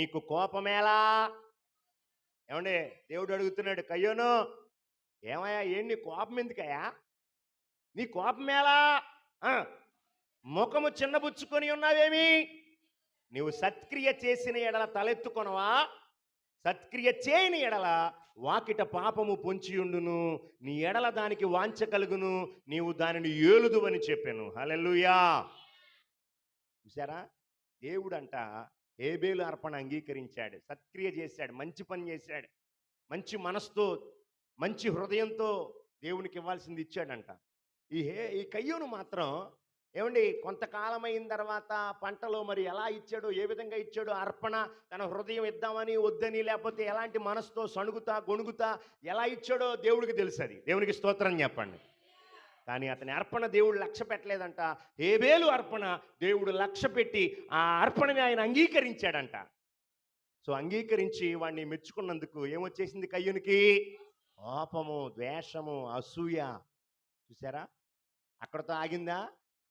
నీకు కోపమేలా? ఏమండి? దేవుడు అడుగుతున్నాడు కయ్యోను ఏమయ్యా ఏం నీ కోపం ఎందుకయ్యా? నీ కోపమేలా? ఆ, ముఖము చిన్నబుచ్చుకొని ఉన్నావేమి? నీవు సత్క్రియ చేసిన ఎడల తలెత్తుకొనవా? సత్క్రియ చేయని ఎడల వాకిట పాపము పొంచియుండును. నీ ఎడల దానికి వాంచ కలుగును. నీవు దానిని ఏలుదు అని చెప్పాను. హలెల్లుయా. చూసారా దేవుడంట ఏబేలు అర్పణ అంగీకరించాడు. సత్క్రియ చేశాడు. మంచి పని చేశాడు. మంచి మనసుతో మంచి హృదయంతో దేవునికి ఇవ్వాల్సింది ఇచ్చాడంట. ఈ హే ఈ కయ్యూను మాత్రం ఏమండి కొంతకాలం అయిన తర్వాత పంటలో మరి ఎలా ఇచ్చాడో ఏ విధంగా ఇచ్చాడో అర్పణ తన హృదయం ఇద్దామని వద్దని లేకపోతే ఎలాంటి మనసుతో సణుగుతా గొణుగుతా ఎలా ఇచ్చాడో దేవుడికి తెలుసు అది దేవునికి స్తోత్రం చెప్పండి. కానీ అతని అర్పణ దేవుడు లక్ష్య పెట్టలేదంట. ఏబేలు అర్పణ దేవుడు లక్ష్య పెట్టి ఆ అర్పణని ఆయన అంగీకరించాడంట. సో అంగీకరించి వాడిని మెచ్చుకున్నందుకు ఏమొచ్చేసింది కయ్యునికి? కోపము ద్వేషము అసూయ. చూసారా అక్కడతో ఆగిందా?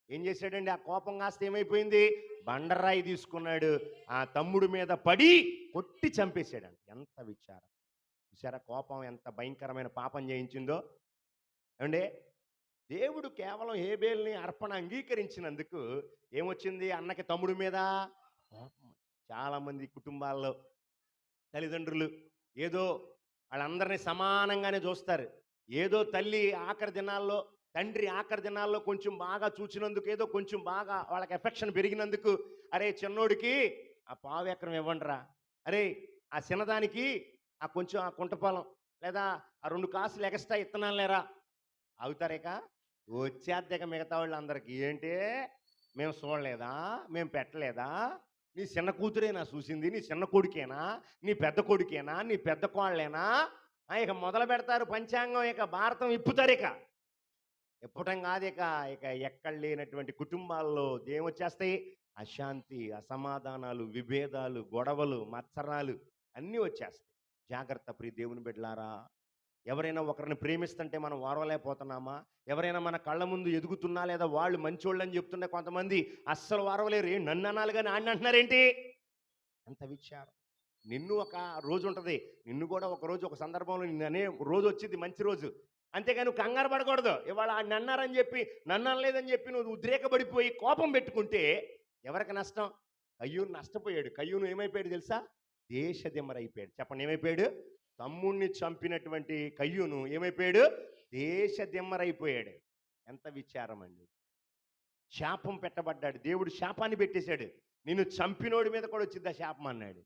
ఏం చేశాడండి? ఆ కోపం కాస్త ఏమైపోయింది? బండరాయి తీసుకున్నాడు. ఆ తమ్ముడు మీద పడి కొట్టి చంపేశాడంట. ఎంత విచారం. చూసారా కోపం ఎంత భయంకరమైన పాపం చేయించిందో. ఏమండి? దేవుడు కేవలం హేబేల్ని అర్పణ అంగీకరించినందుకు ఏమొచ్చింది? అన్నకి తమ్ముడు మీద? చాలామంది కుటుంబాల్లో తల్లిదండ్రులు ఏదో వాళ్ళందరినీ సమానంగానే చూస్తారు. ఏదో తల్లి ఆఖరి దినాల్లో తండ్రి ఆఖరి దినాల్లో కొంచెం బాగా చూచినందుకు ఏదో కొంచెం బాగా వాళ్ళకి ఎఫెక్షన్ పెరిగినందుకు అరే చిన్నోడికి ఆ పావు ఎకరం ఇవ్వండిరా. అరే ఆ చిన్నదానికి ఆ కొంచెం ఆ కుంటపాలెం లేదా ఆ రెండు కాసులు ఎగస్ట్రా ఇత్తనాలు లేరా అవుతారేక వచ్చేద్దక మిగతా వాళ్ళందరికీ ఏంటి? మేము చూడలేదా మేము పెట్టలేదా? నీ చిన్న కూతురేనా చూసింది? నీ చిన్న కొడుకేనా? నీ పెద్ద కొడుకేనా? నీ పెద్ద కోళ్ళేనా? ఆ, ఇక మొదలు పెడతారు పంచాంగం ఇక భారతం ఇప్పుతారు ఇక. ఇప్పటం కాదు ఇక ఇక ఎక్కడ లేనటువంటి కుటుంబాల్లో ఏమొచ్చేస్తాయి? అశాంతి అసమాధానాలు విభేదాలు గొడవలు మత్సరాలు అన్నీ వచ్చేస్తాయి. జాగ్రత్త ప్రియ దేవుని బిడ్డలారా ఎవరైనా ఒకరిని ప్రేమిస్తుంటే మనం వారవలేకపోతున్నామా? ఎవరైనా మన కళ్ళ ముందు ఎదుగుతున్నా లేదా వాళ్ళు మంచోళ్ళు అని చెప్తుంటే కొంతమంది అస్సలు వారవలేరు. "ఏ, నన్ను అనాలి కానీ ఆయన అంటున్నారేంటి? అంత విచారం. నిన్ను ఒక రోజు ఉంటుంది. నిన్ను కూడా ఒక రోజు ఒక సందర్భంలో నిన్ను అనే రోజు వచ్చింది మంచి రోజు. అంతేగాని నువ్వు కంగారు పడకూడదు. ఇవాళ ఆయన అన్నారని చెప్పి నన్ను అనలేదని చెప్పి నువ్వు ఉద్రేకపడిపోయి కోపం పెట్టుకుంటే ఎవరికి నష్టం? కయ్యూను నష్టపోయాడు. కయ్యూను ఏమైపోయాడు తెలుసా? దేశదిమ్మరైపోయాడు చెప్పండి ఏమైపోయాడు? తమ్ముణ్ణి చంపినటువంటి కయ్యూను ఏమైపోయాడు? దేశదిమ్మరైపోయాడు. ఎంత విచారం అండి శాపం పెట్టబడ్డాడు. దేవుడు శాపాన్ని పెట్టేశాడు. నిన్ను చంపినోడి మీద కూడా వచ్చింది ఆ శాపం అన్నాడు.